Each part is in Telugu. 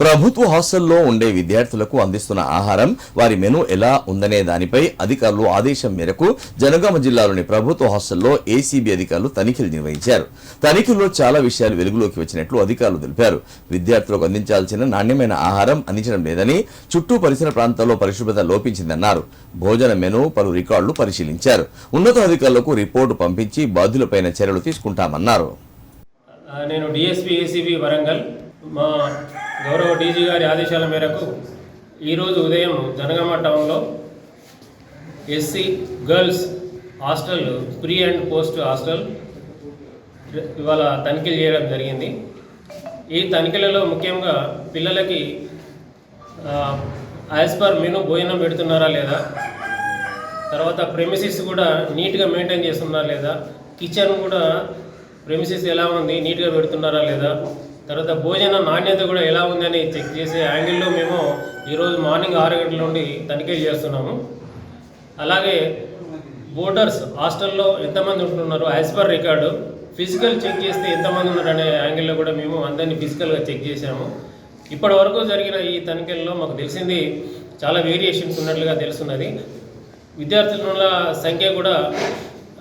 ప్రభుత్వ హాస్టల్లో ఉండే విద్యార్థులకు అందిస్తున్న ఆహారం వారి మెను ఎలా ఉందనే దానిపై అధికారులు ఆదేశం మేరకు జనగామ జిల్లాలోని ప్రభుత్వ హాస్టల్లో ఏసీబీ అధికారులు తనిఖీలు నిర్వహించారు. తనిఖీల్లో చాలా విషయాలు వెలుగులోకి వచ్చినట్లు అధికారులు తెలిపారు. విద్యార్థులకు అందించాల్సిన నాణ్యమైన ఆహారం అందించడం లేదని చుట్టూ పరిసర ప్రాంతాల్లో పరిశుభ్రత లోపించిందన్నారు. భోజన మెను పలు రికార్డులు పరిశీలించారు. ఉన్నతాధికారులకు రిపోర్టు పంపించి బాధ్యులపైన చర్యలు తీసుకుంటామన్నారు. నేను ఏసీబీ వరంగల్. మా గౌరవ డీజీ గారి ఆదేశాల మేరకు ఈరోజు ఉదయం జనగామ టౌన్లో SC girls hostel pre and post hostel ఇవాళ తనిఖీలు చేయడం జరిగింది. ఈ తనిఖీలలో ముఖ్యంగా పిల్లలకి యాజ్ పర్ మెను భోజనం పెడుతున్నారా లేదా? తర్వాత ప్రెమిసిస్ కూడా నీట్గా మెయింటైన్ చేస్తున్నారా లేదా? కిచెన్ కూడా ప్రెమిసిస్ ఎలా ఉంది? నీట్గా పెడుతున్నారా లేదా? తర్వాత భోజన నాణ్యత కూడా ఎలా ఉందని చెక్ చేసే యాంగిల్లో మేము ఈరోజు మార్నింగ్ ఆరు గంటల నుండి తనిఖీలు చేస్తున్నాము. అలాగే బోర్డర్స్ హాస్టల్లో ఎంతమంది ఉంటున్నారు as per record physical check చేస్తే ఎంతమంది ఉన్నారు అనే యాంగిల్లో కూడా మేము అందరినీ ఫిజికల్గా చెక్ చేశాము. ఇప్పటి వరకు జరిగిన ఈ తనిఖీల్లో మాకు తెలిసింది చాలా వేరియేషన్స్ ఉన్నట్లుగా తెలుస్తున్నది. విద్యార్థుల సంఖ్య కూడా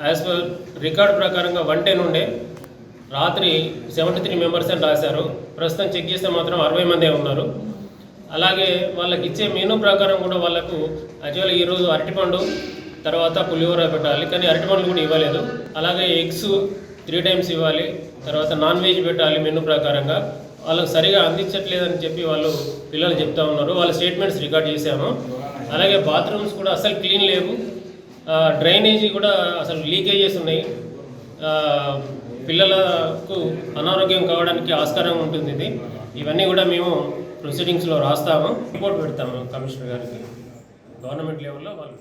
యాజ్ పర్ రికార్డ్ ప్రకారంగా వన్ టెన్ ఉండే. రాత్రి సెవెంటీ త్రీ మెంబర్స్ అని రాశారు. ప్రస్తుతం చెక్ చేస్తే మాత్రం అరవై మందే ఉన్నారు. అలాగే వాళ్ళకి ఇచ్చే మెనూ ప్రకారం కూడా వాళ్ళకు యాక్చువల్గా ఈరోజు అరటిపండు తర్వాత పులిహోర పెట్టాలి. కానీ అరటిపండ్లు కూడా ఇవ్వలేదు. అలాగే ఎగ్స్ త్రీ టైమ్స్ ఇవ్వాలి. తర్వాత నాన్ వెజ్ పెట్టాలి మెనూ ప్రకారంగా. వాళ్ళకు సరిగా అందించట్లేదని చెప్పి వాళ్ళు పిల్లలు చెప్తా ఉన్నారు. వాళ్ళ స్టేట్మెంట్స్ రికార్డ్ చేశాము. అలాగే బాత్రూమ్స్ కూడా అసలు క్లీన్ లేవు. డ్రైనేజీ కూడా అసలు లీకేజెస్ ఉన్నాయి. పిల్లలకు అనారోగ్యం కావడానికి ఆస్కారం ఉంటుంది ఇది. ఇవన్నీ కూడా మేము ప్రొసీడింగ్స్లో రాస్తాము. రిపోర్ట్ పెడతాము కమిషనర్ గారికి. గవర్నమెంట్ లెవెల్లో వాళ్ళు